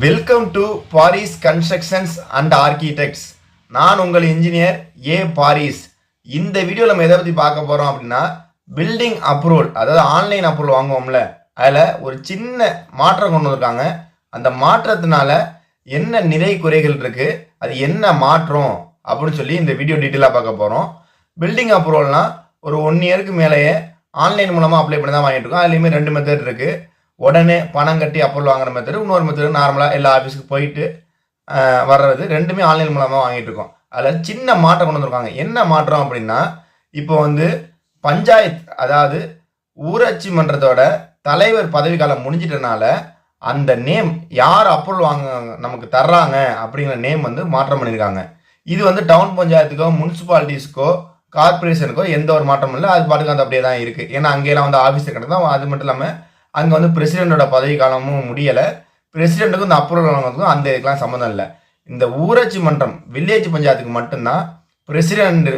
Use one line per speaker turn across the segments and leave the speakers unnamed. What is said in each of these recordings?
Welcome to Paris constructions and architects நான் உங்கள் engineer ஏ Paris இந்த வீடியோவில் நம்ம எதை பற்றி பார்க்க போகிறோம் அப்படின்னா பில்டிங் அப்ரூவல் அதாவது ஆன்லைன் அப்ரூவல் வாங்குவோம்ல அதில் ஒரு சின்ன மாற்றம் கொண்டு வந்திருக்காங்க. அந்த மாற்றத்தினால என்ன நிறை குறைகள் இருக்குது அது என்ன மாற்றம் அப்படின்னு சொல்லி இந்த வீடியோ டீட்டெயிலாக பார்க்க போகிறோம் பில்டிங் அப்ரூவல்னால் ஒரு ஒன் இயருக்கு மேலேயே ஆன்லைன் மூலமாக அப்ளை பண்ணி தான் வாங்கிட்டு இருக்கோம். அதுலேயுமே ரெண்டு மெத்தட் இருக்குது உடனே பணம் கட்டி அப்ரூவல் வாங்குற மெத்தடு இன்னொரு மெத்தடு நார்மலாக எல்லா ஆஃபீஸுக்கு போயிட்டு வர்றது ரெண்டுமே ஆன்லைன் மூலமாக வாங்கிட்டு இருக்கோம். அதில் சின்ன மாற்றம் கொண்டு வந்திருக்காங்க. என்ன மாற்றம் அப்படின்னா இப்போ வந்து பஞ்சாயத்து அதாவது ஊராட்சி மன்றத்தோட தலைவர் பதவிக்காலம் முடிஞ்சிட்டனால அந்த நேம் யார் அப்ரூவல் வாங்க நமக்கு தர்றாங்க அப்படிங்கிற நேம் வந்து மாற்றம் பண்ணியிருக்காங்க. இது வந்து டவுன் பஞ்சாயத்துக்கோ முனிசிபாலிட்டிஸ்க்கோ கார்பரேஷனுக்கோ எந்த ஒரு மாற்றமும் இல்லை. அது பாட்டுக்கு அந்த அப்படியே தான் இருக்குது ஏன்னா அங்கேயெல்லாம் வந்து ஆஃபீஸர் கிட்ட தான் அது மட்டும் இல்லாமல் அங்கே வந்து பிரசிடெண்ட்டோட பதவி காலமும் முடியலை. பிரசிடெண்ட்டுக்கும் இந்த அப்ரூவல் வாங்குறதுக்கும் அந்த இதுக்கெல்லாம் சம்மந்தம் இல்லை. இந்த ஊராட்சி மன்றம் வில்லேஜ் பஞ்சாயத்துக்கு மட்டும்தான் பிரசிடெண்ட்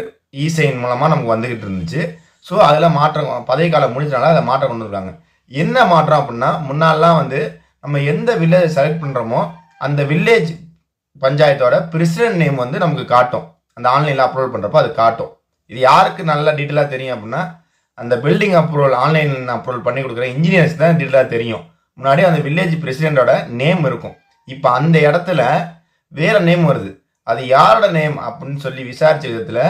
இ மூலமாக நமக்கு வந்துக்கிட்டு இருந்துச்சு. ஸோ அதில் மாற்றம் பதவி காலம் முடிஞ்சனால அதை மாற்றம் கொண்டு வந்திருக்காங்க. என்ன மாற்றம் அப்படின்னா முன்னாலாம் வந்து நம்ம எந்த வில்லேஜ் செலக்ட் பண்ணுறோமோ அந்த வில்லேஜ் பஞ்சாயத்தோட பிரசிடென்ட் நேம் வந்து நமக்கு காட்டும். அந்த ஆன்லைனில் அப்ரோட் பண்ணுறப்போ அது காட்டும். இது யாருக்கு நல்லா டீட்டெயிலாக தெரியும் அப்படின்னா அந்த பில்டிங் அப்ரூவல் ஆன்லைன் அப்ரூவல் பண்ணி கொடுக்குற இன்ஜினியர்ஸ் தான் டீட்டெயிலாக தெரியும். முன்னாடி அந்த வில்லேஜ் பிரசிடெண்டோட நேம் இருக்கும். இப்போ அந்த இடத்துல வேறு நேம் வருது. அது யாரோட நேம் அப்படின்னு சொல்லி விசாரிச்ச விதத்தில்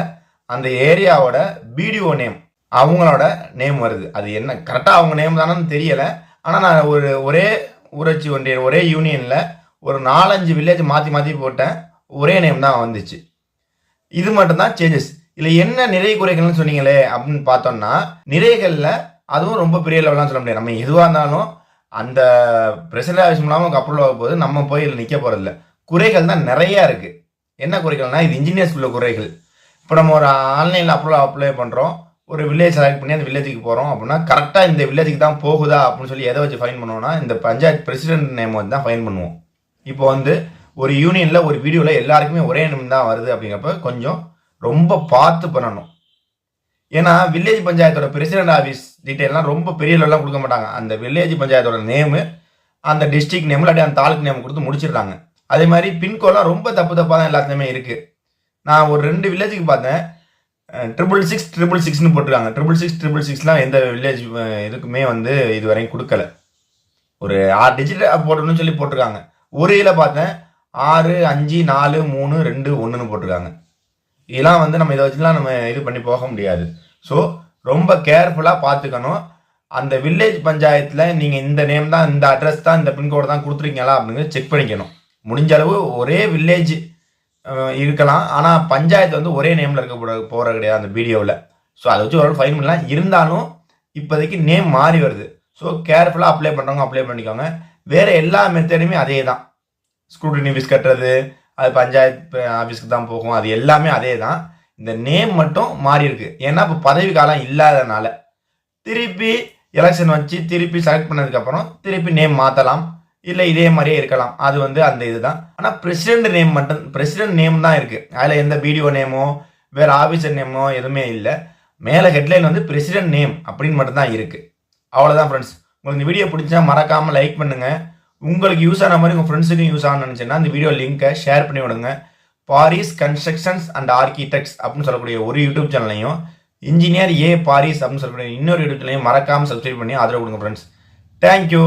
அந்த ஏரியாவோட பிடிஓ நேம் அவங்களோட நேம் வருது. அது என்ன கரெக்டாக அவங்க நேம் தானேன்னு தெரியலை. ஆனால் நான் ஒரு ஒரே ஊராட்சி ஒன்றிய ஒரே யூனியனில் ஒரு நாலஞ்சு வில்லேஜ் மாற்றி மாற்றி போட்டேன். ஒரே நேம் தான் வந்துச்சு. இது மட்டும்தான் சேஞ்சஸ் இதில் என்ன நிறை குறைகள்னு சொன்னீங்களே அப்படின்னு பார்த்தோம்னா நிறைகளில் அதுவும் ரொம்ப பெரிய லெவலாம் சொல்ல முடியாது. நம்ம எதுவாக இருந்தாலும் அந்த பிரசிடண்ட் ஆஃபீஸ் மூலமாக அப்ரூவல் ஆக போது நம்ம போய் இதில் நிற்க போகிறதில்ல குறைகள் தான் நிறையா இருக்குது என்ன குறைகள்னா இது இன்ஜினியர்ஸ் உள்ள குறைகள். இப்போ நம்ம ஒரு ஆன்லைனில் அப்ரூவல் அப்ளை பண்ணுறோம் ஒரு வில்லேஜ் செலக்ட் பண்ணி அந்த வில்லேஜுக்கு போகிறோம் அப்படின்னா கரெக்டாக இந்த வில்லேஜுக்கு தான் போகுதா அப்படின்னு சொல்லி எதை வச்சு ஃபைன் பண்ணுவோம்னா இந்த பஞ்சாயத்து பிரசிடென்ட் நேம் வந்து தான் ஃபைன் பண்ணுவோம். இப்போ வந்து ஒரு யூனியனில் ஒரு வீடியோவில் எல்லாருக்குமே ஒரே நேம் தான் வருது அப்படிங்கிறப்ப கொஞ்சம் ரொம்ப பார்த்து பண்ணணும். ஏன்னா வில்லேஜ் பஞ்சாயத்தோட பிரசிடென்ட் ஆஃபீஸ் டீட்டெயிலாம் ரொம்ப பெரிய லெவலாம் கொடுக்க மாட்டாங்க. அந்த வில்லேஜ் பஞ்சாயத்தோட நேமு அந்த டிஸ்ட்ரிக்ட் நேம் இல்லாட்டி அந்த தாலுக்கு நேம் கொடுத்து முடிச்சிடுறாங்க. அதே மாதிரி பின்கோலாம் ரொம்ப தப்பு தப்பாக தான் எல்லாத்துலேயுமே இருக்குது நான் ஒரு ரெண்டு வில்லேஜுக்கு பார்த்தேன். ட்ரிபிள் சிக்ஸ் ட்ரிபிள் சிக்ஸ்னு போட்டிருக்காங்க. ட்ரிபிள் சிக்ஸ் ட்ரிபிள் சிக்ஸ்லாம் எந்த வில்லேஜ் இதுக்குமே வந்து இது வரையும் கொடுக்கல. ஒரு ஆறு டிஜிட் போடணும்னு சொல்லி போட்டிருக்காங்க. ஒரு இதில் பார்த்தேன். ஆறு அஞ்சு நாலு மூணு ரெண்டு ஒன்றுன்னு போட்டிருக்காங்க. இதெல்லாம் வந்து நம்ம இதை வச்சுலாம் நம்ம இது பண்ணி போக முடியாது. ஸோ ரொம்ப கேர்ஃபுல்லாக பார்த்துக்கணும். அந்த வில்லேஜ் பஞ்சாயத்தில் நீங்கள் இந்த நேம் தான் இந்த அட்ரஸ் தான் இந்த பின்கோடு தான் கொடுத்துருக்கீங்களா அப்படிங்கிறது செக் பண்ணிக்கணும். முடிஞ்ச அளவு ஒரே வில்லேஜ் இருக்கலாம். ஆனால் பஞ்சாயத்து வந்து ஒரே நேமில் இருக்க போகிற கிடையாது அந்த வீடியோவில் ஸோ அதை வச்சு ஒரு ஃபைன் பண்ணலாம். இருந்தாலும் இப்போதைக்கு நேம் மாறி வருது. ஸோ கேர்ஃபுல்லாக அப்ளை பண்ணுறவங்க அப்ளை பண்ணிக்கோங்க. வேறு எல்லா மெத்தடுமே அதே தான் ஸ்க்ரூட்டினி ஃபீஸ் கட்டுறது அது பஞ்சாயத்து ஆஃபீஸ்க்கு தான் போகும். அது எல்லாமே அதே தான் இந்த நேம் மட்டும் மாறி இருக்கு. ஏன்னா இப்போ பதவி காலம் இல்லாதனால திருப்பி எலெக்ஷன் வச்சு திருப்பி செலக்ட் பண்ணதுக்கப்புறம் திருப்பி நேம் மாற்றலாம் இல்லை இதே மாதிரியே இருக்கலாம். அது வந்து அந்த இதுதான். ஆனால் பிரசிடென்ட் நேம் மட்டும் பிரசிடென்ட் நேம் தான் இருக்குது அதில் எந்த வீடியோ நேமோ வேறு ஆஃபீஸர் நேமோ எதுவுமே இல்லை. மேலே ஹெட்லைன் வந்து பிரசிடென்ட் நேம் அப்படின்னு மட்டும்தான் இருக்குது அவ்வளோதான் ஃப்ரெண்ட்ஸ் உங்களுக்கு இந்த வீடியோ பிடிச்சா மறக்காமல் லைக் பண்ணுங்கள் உங்களுக்கு யூஸ் ஆன மாதிரி உங்கள் ஃப்ரெண்ட்ஸுக்கும் யூஸ் ஆகணும்னு நினச்சேன்னா அந்த வீடியோ லிங்கை ஷேர் பண்ணி விடுங்க. பாரிஸ் கன்ஸ்ட்ரக்ஷன்ஸ் அண்ட் ஆர்கிடெக்ட்ஸ் அப்படின்னு சொல்லக்கூடிய ஒரு யூடியூப் சேனலையும் இன்ஜினியர் ஏ பாரிஸ் அப்படின்னு சொல்லக்கூடிய இன்னொரு யூடியூப் சேனலையும் மறக்காமல் சப்ஸ்கிரைப் பண்ணி ஆதரவு கொடுங்க ஃப்ரெண்ட்ஸ் தேங்க்யூ